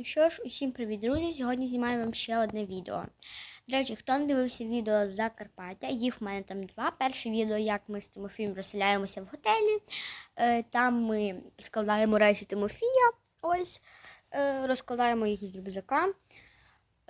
Ну що ж, усім привіт, друзі! Сьогодні знімаю вам ще одне відео. До речі, хто не дивився відео з Закарпаття, їх в мене там два. Перше відео, як ми з Тимофієм розселяємося в готелі. Е, Там ми складаємо речі Тимофія, ось, е, розкладаємо їх з рюкзака.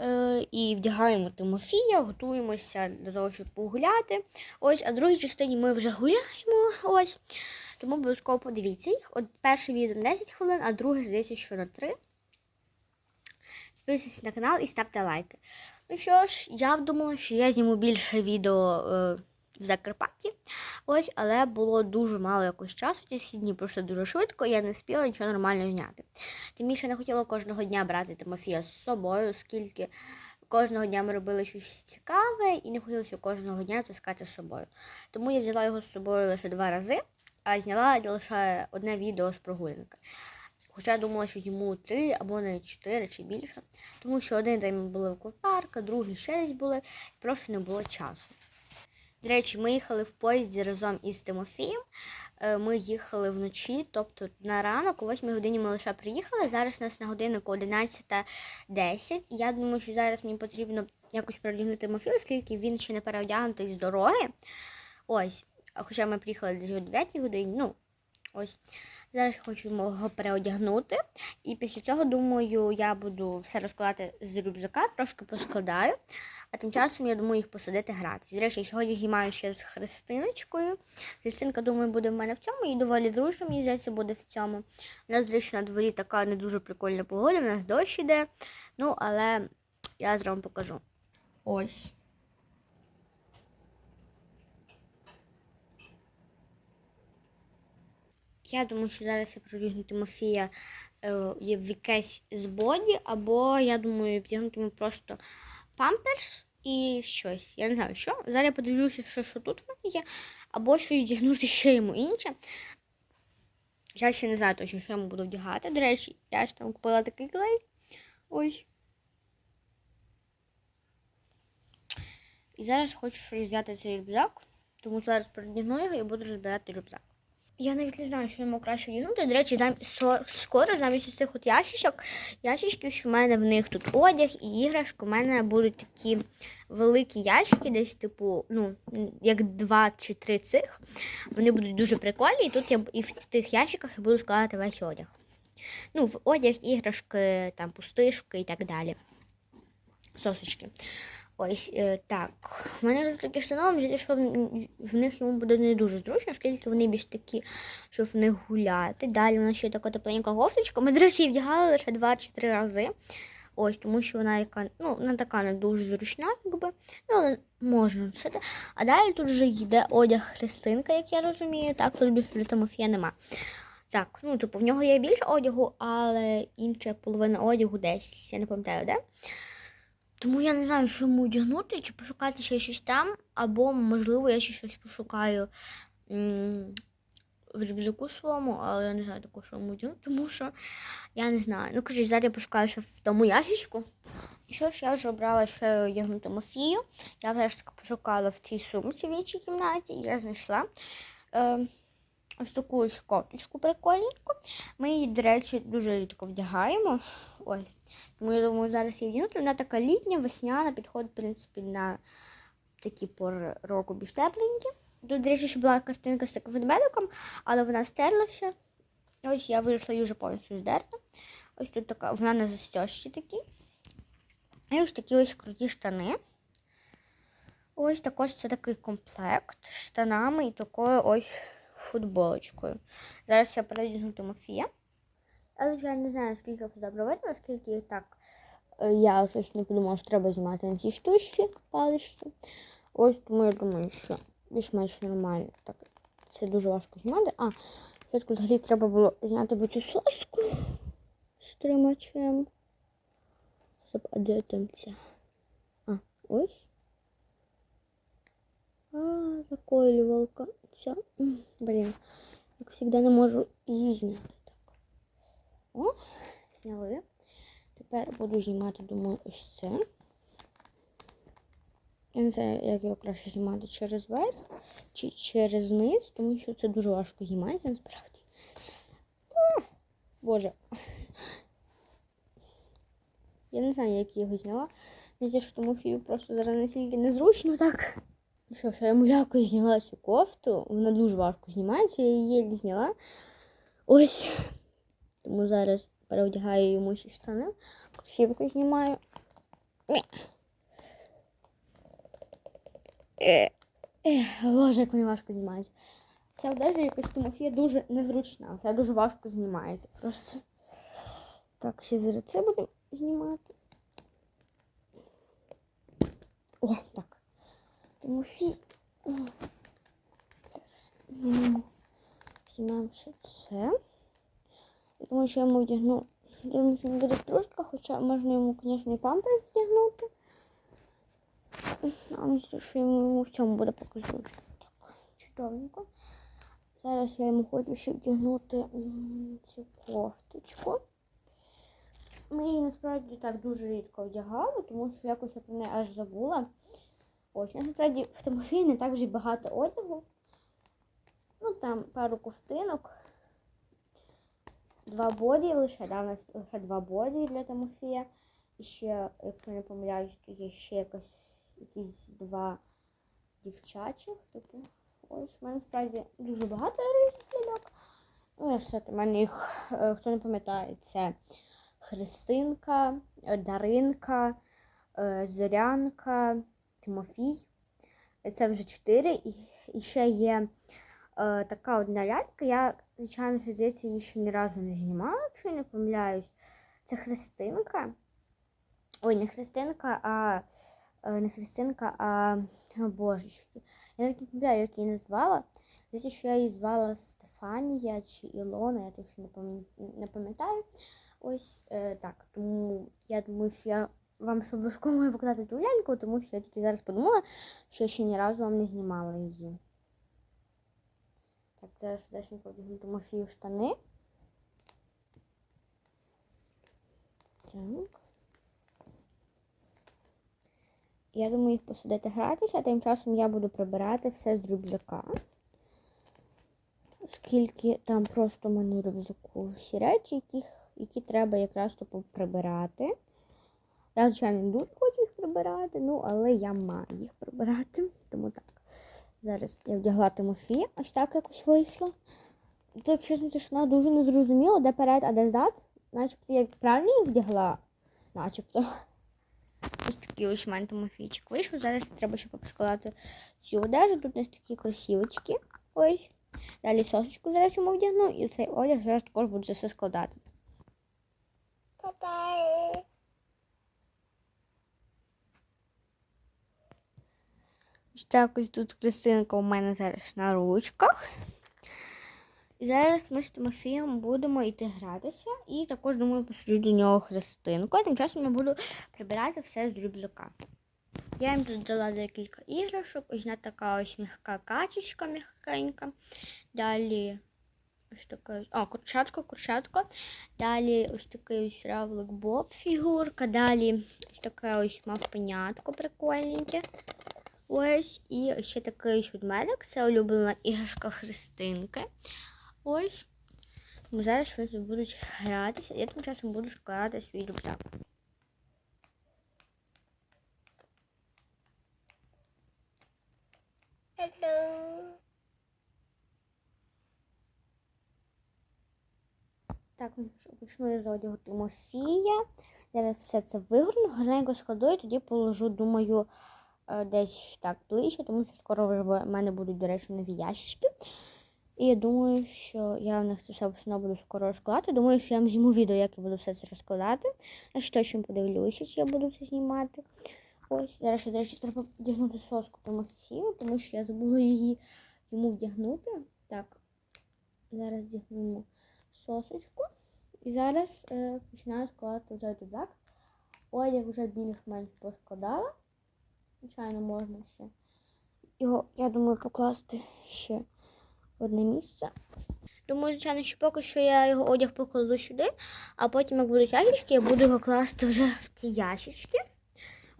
Е, І вдягаємо Тимофія, готуємося до того, щоб погуляти. Ось, а в другій частині ми вже гуляємо. Ось. Тому обов'язково подивіться їх. От перше відео 10 хвилин, а друге, здається, що на 3. Підписуйтесь на канал і ставте лайки. Ну що ж, я думала, що я зніму більше відео е, в Закарпатті. Ось, але було дуже мало якось часу. Ці всі дні пройшли дуже швидко, я не спіла нічого нормально зняти. Тим більше не хотіла кожного дня брати Тимофія з собою, оскільки кожного дня ми робили щось цікаве і не хотілося кожного дня таскати з собою. Тому я взяла його з собою лише два рази, а зняла лише одне відео з прогулянки. Хоча я думала, що йому три або навіть чотири чи більше. Тому що один день ми були в аквапарк, другий ще десь були, просто не було часу. До речі, ми їхали в поїзді разом із Тимофієм. Е, Ми їхали вночі, тобто на ранок, о 8 годині ми лише приїхали. Зараз у нас на годиннику 11.10. Я думаю, що зараз мені потрібно якось переодягнути Тимофію, оскільки він ще не переодягнутий з дороги. Ось, хоча ми приїхали десь о 9 годині. Ну, ось. Зараз хочу його переодягнути. І після цього, думаю, я буду все розкладати з рюкзака, трошки поскладаю. А тим часом я думаю їх посадити грати. До речі, сьогодні знімаю ще з Христиночкою. Христинка, думаю, буде в мене в цьому і доволі дружно, мені здається, буде в цьому. У нас, до на дворі така не дуже прикольна погода, у нас дощ іде. Ну, але я зараз вам покажу. Ось. Я думаю, що зараз я продягну Тимофія е, в якесь з боді, або я думаю, вдягнути йому просто памперс і щось. Я не знаю, що. Зараз я подивлюся, що, що тут в мене є, або щось вдягнути ще йому інше. Я ще не знаю точно, що я йому буду вдягати. До речі, я ж там купила такий клей. Ось. І зараз хочу щось взяти цей рюкзак, тому зараз передягну його і буду розбирати рюкзак. Я навіть не знаю, що йому краще вдягнути. До речі, зам... скоро замість цих от ящичок, ящичків, що в мене в них тут одяг і іграшки, у мене будуть такі великі ящики, десь, типу, ну, як два чи три цих. Вони будуть дуже прикольні, і тут я і в тих ящиках я буду складати весь одяг. Ну, в одяг, іграшки, там, пустишки і так далі. Сосочки. Ось е, так. У мене тут такі штани, що в, них йому буде не дуже зручно, оскільки вони більш такі, щоб в них гуляти. Далі нас ще така тепленька гофточка. Ми, до речі, її вдягали лише два чи три рази. Ось, тому що вона яка, ну, вона така не дуже зручна, якби. Ну, але можна носити. А далі тут вже йде одяг Христинка, як я розумію. Так, тут більше Тимофія нема. Так, ну, типу, в нього є більше одягу, але інша половина одягу десь. Я не пам'ятаю, де. Тому я не знаю, що йому одягнути, чи пошукати ще щось там, або, можливо, я ще щось пошукаю в рюкзаку своєму, але я не знаю такого, що йому одягнути, тому що я не знаю. Ну, коротше, зараз я пошукаю ще в тому ящичку. І що ж, я вже обрала ще одягнути Мафію. Я таки пошукала в цій сумці в іншій кімнаті, і я знайшла. Е, Ось таку ось кофточку прикольненьку. Ми її, до речі, дуже рідко вдягаємо. Ось. Тому я думаю, зараз її вдягнути. Вона така літня, весняна, підходить, в принципі, на такі пори року більш тепленькі. Тут, до речі, ще була картинка з таким ведмедиком, але вона стерлася. Ось я вирішила її вже повністю здерти. Ось тут така, вона на застежці такі. І ось такі ось круті штани. Ось також це такий комплект з штанами і такою ось футболочкою. Зараз я передягну Тимофія. Але я не знаю, скільки туди проведено, оскільки так е, я щось не подумала, що треба знімати на цій штучці паличці. Ось тому я думаю, що більш-менш нормально. Так, це дуже важко знімати. А, спочатку взагалі треба було зняти цю соску з тримачем. Стоп, а де там ця? А, ось. А, заколювалка. М, Блін, як завжди не можу її зняти. Так. О, зняли. Тепер буду знімати, думаю, ось це. Я не знаю, як його краще знімати через верх чи через низ, тому що це дуже важко знімати насправді. А, Боже. Я не знаю, як я його зняла. Мені здається, що Тимофію просто зараз настільки незручно так. Ну Що ж, я йому якось зняла цю кофту. Вона дуже важко знімається, я її зняла. Ось. Тому зараз переодягаю йому ще штани. Кросівку знімаю. Ні. Боже, як вони важко знімаються. Ця одежа якась Тимофія дуже незручна. Вся дуже важко знімається. Просто. Так, ще зараз це буду знімати. О, так. Тимофій. Зараз знімемо. Ще це. Думаю, що я йому вдягну. Я думаю, що він буде в трусиках, хоча можна йому, звісно, і памперс вдягнути. А мені що йому в цьому буде поки. Так, чудовенько. Зараз я йому хочу ще вдягнути цю кофточку. Ми її насправді так дуже рідко вдягали, тому що якось я про неї аж забула. Ось, насправді в Тимофії не так вже багато одягу. Ну там пару ковтинок. Два боді лише, да, у нас лише два боді для Тимофія. І ще, якщо не помиляюсь, то є ще якась, якісь два дівчачих. Типу, ось в мене справді дуже багато різних ляльок. Ну, все, у мене їх, е, хто не пам'ятає, це Христинка, Даринка, е, Зорянка, Тимофій. Це вже чотири. І, і ще є е, така одна лялька. Я, звичайно, здається, її ще ні разу не знімала, якщо я не помиляюсь. Це Христинка. Ой, не Христинка, а е, не Христинка, а божечки. Я навіть не пам'ятаю, як її назвала. Здається, що я її звала Стефанія чи Ілона, я не пам'ят- не пам'ятаю. Ось е, так. Тому я думаю, що я вам обов'язково показати ту ляльку, тому що я тільки зараз подумала, що я ще ні разу вам не знімала її. Так, зараз швидесенько вдягну Тимофію штани. Так. Я думаю їх посадити гратися, а тим часом я буду прибирати все з рюкзака. Оскільки там просто в мене в рюкзаку всі речі, яких, які треба якраз то прибирати. Я, звичайно, не дуже хочу їх прибирати, ну, але я маю їх прибирати. Тому так. Зараз я вдягла Тимофія, ось так якось вийшло. Якщо чесно, вона дуже незрозуміло, де перед, а де зад. Начебто я правильно їх вдягла. Начебто. Ось такий ось у мене Тимофійчик вийшов. Зараз треба ще поскладати цю одежу. Тут у нас такі кросівочки. Ось. Далі сосочку зараз йому вдягну, і цей одяг зараз також буду все складати. Ось так ось тут Христинка у мене зараз на ручках. І зараз ми з Тимофієм будемо йти гратися. І також, думаю, посаджу до нього Христинку. А тим часом я буду прибирати все з рюкзака. Я їм тут дала декілька іграшок. Ось на така ось м'яка качечка м'якенька. Далі ось така ось. О, курчатко, курчатко. Далі ось такий ось равлик Боб фігурка. Далі ось таке ось мавпенятко прикольненьке. Ось. І ще такий ведмедик. Це улюблена іграшка Христинки. Ось. Зараз вони тут будуть гратися. Я тим часом буду складати свій рюкзак. Так, ну почну я з одягу Тимофія. Зараз все це вигорну, гарненько складу і тоді положу, думаю, десь так ближче, тому що скоро вже в мене будуть, до речі, нові ящички. І я думаю, що я в них це все одно буду скоро розкладати. Думаю, що я вам зніму відео, як я буду все це розкладати. Я ще точно подивлюся, чи я буду це знімати. Ось, зараз до речі, треба вдягнути соску Тимофію, тому що я забула її йому вдягнути. Так, зараз вдягнемо сосочку. І зараз е, починаю складати вже рюкзак. Одяг вже більш-менш поскладала. Звичайно, можна ще. Його, я думаю, покласти ще одне місце. Думаю, звичайно, що поки що я його одяг покладу сюди, а потім, як будуть ящички, я буду його класти вже в ті ящички.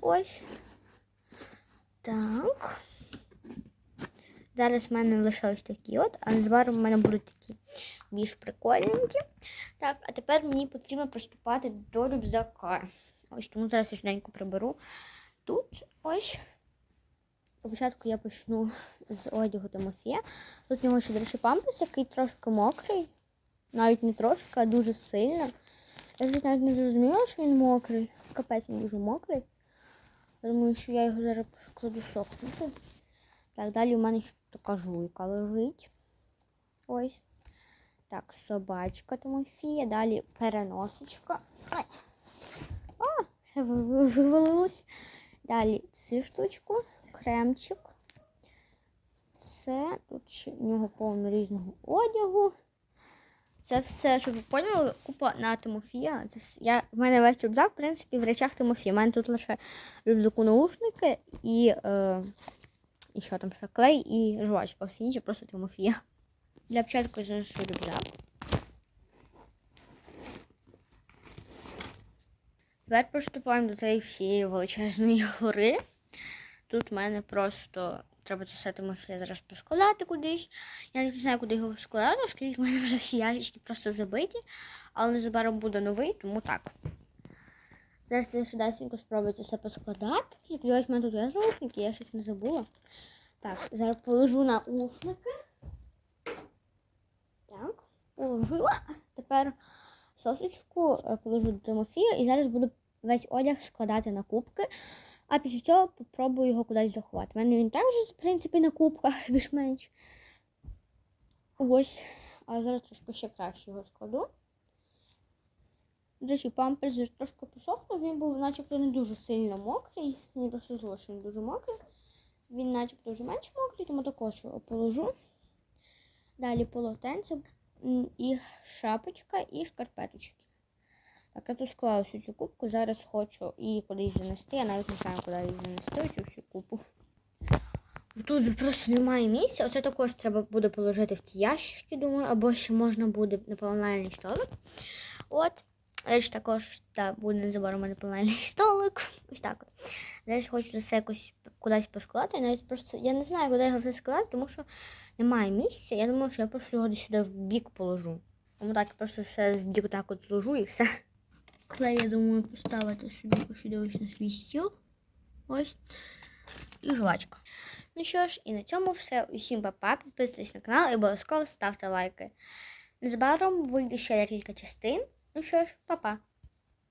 Ось. Так. Зараз в мене лише ось такі от, а незабаром в мене будуть такі більш прикольненькі. Так, а тепер мені потрібно приступати до рюкзака. Ось тому зараз я швиденько приберу. Тут ось. Спочатку я почну з одягу Тимофія. Тут у нього ще, до речі, памперс, який трошки мокрий. Навіть не трошки, а дуже сильно. Я вже навіть не зрозуміла, що він мокрий. Капець він дуже мокрий. Думаю, що я його зараз покладу сохнути. Так, далі у мене ще така жуйка лежить. Ось. Так, собачка Тимофія. Далі переносочка. Ай. О, все ви- ви- вивалилось. Далі цю штучку, кремчик. Це тут в нього повно різного одягу. Це все, щоб ви поняли, купа на Тимофія. Це все. Я, в мене весь рюкзак, в принципі, в речах Тимофія. У мене тут лише рюкзаку наушники і, е, і що там ще клей і жвачка. Все інше просто Тимофія. Для початку занесу рюкзак. Тепер приступаємо до цієї всієї величезної гори. Тут в мене просто треба це все Тимофія зараз поскладати кудись. Я не знаю, куди його складати, оскільки в мене вже всі ящички просто забиті, але незабаром буде новий, тому так. Зараз я швидесенько спробую це все поскладати. Я сподіваюсь, в мене тут є наушники, я щось не забула. Так, зараз положу наушники. Так, положила. Тепер сосочку е, положу до Тимофія і зараз буду весь одяг складати на кубки. А після цього попробую його кудись заховати. У мене він там вже, в принципі, на кубках більш-менш. Ось. А зараз трошки ще краще його складу. До речі, памперс трошки посохнув, він був начебто не дуже сильно мокрий. Мені просто зло, що він дуже мокрий. Він начебто вже менш мокрий, тому також його положу. Далі полотенце і шапочка, і шкарпеточки. Так, я тут склала всю цю кубку. Зараз хочу її кудись занести. Я навіть не знаю, куди її занести, цю всю купу. Тут просто немає місця. Оце також треба буде положити в ті ящики, думаю, або ще можна буде на паленальний столик. От. Речі також та, буде незабаром паленальний столик. Ось так. Зараз хочу це якось кудись поскладати. Я навіть просто я не знаю, куди його все складати, тому що немає місця. Я думаю, що я просто його сюди в бік положу. Тому так, я просто все в бік так от зложу і все. Клей, я думаю, поставити собі сюди ось на свій стіл. Ось. І жвачка. Ну що ж, і на цьому все. Усім па-па. Підписуйтесь на канал і обов'язково ставте лайки. Незабаром вийде ще декілька частин. Ну що ж, па-па.